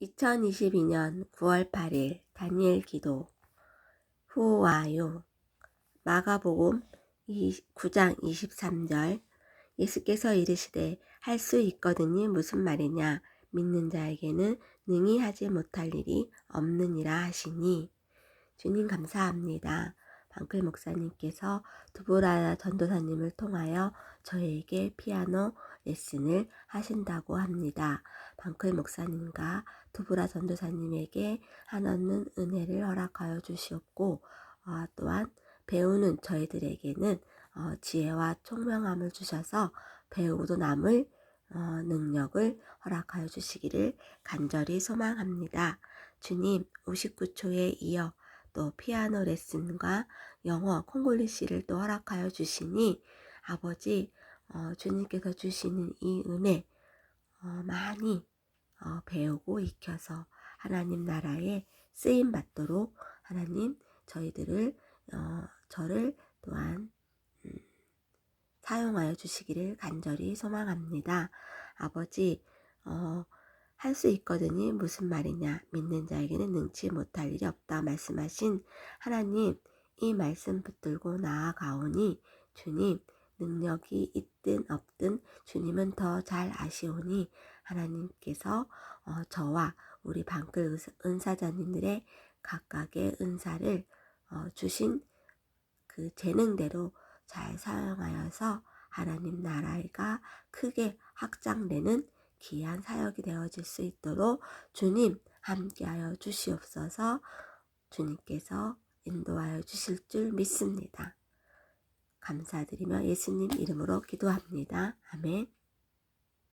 2022년 9월 8일 다니엘 기도. 후와요. 마가복음 9장 23절. 예수께서 이르시되 할 수 있거든이 무슨 말이냐? 믿는 자에게는 능히 하지 못할 일이 없느니라 하시니. 주님 감사합니다. 방클 목사님께서 두보라 전도사님을 통하여 저에게 피아노 레슨을 하신다고 합니다. 방클 목사님과 두보라 전도사님에게 한없는 은혜를 허락하여 주시옵고 어, 또한 배우는 저희들에게는 어, 지혜와 총명함을 주셔서 배우도 남을 어, 능력을 허락하여 주시기를 간절히 소망합니다. 주님 59초에 이어 또 피아노 레슨과 영어 콩글리시를 또 허락하여 주시니 아버지 어, 주님께서 주시는 이 은혜 어, 많이 어, 배우고 익혀서 하나님 나라에 쓰임 받도록 하나님 저희들을 어, 저를 또한 음, 사용하여 주시기를 간절히 소망합니다. 아버지 어, 할 수 있거든이 무슨 말이냐? 믿는 자에게는 능치 못할 일이 없다 말씀하신 하나님 이 말씀 붙들고 나아가오니 주님 능력이 있든 없든 주님은 더 잘 아시오니 하나님께서 어, 저와 우리 방글 은사자님들의 각각의 은사를 어, 주신 그 재능대로 잘 사용하여서 하나님 나라가 크게 확장되는 귀한 사역이 되어질 수 있도록 주님 함께하여 주시옵소서 주님께서 인도하여 주실 줄 믿습니다. 감사드리며 예수님 이름으로 기도합니다. 아멘.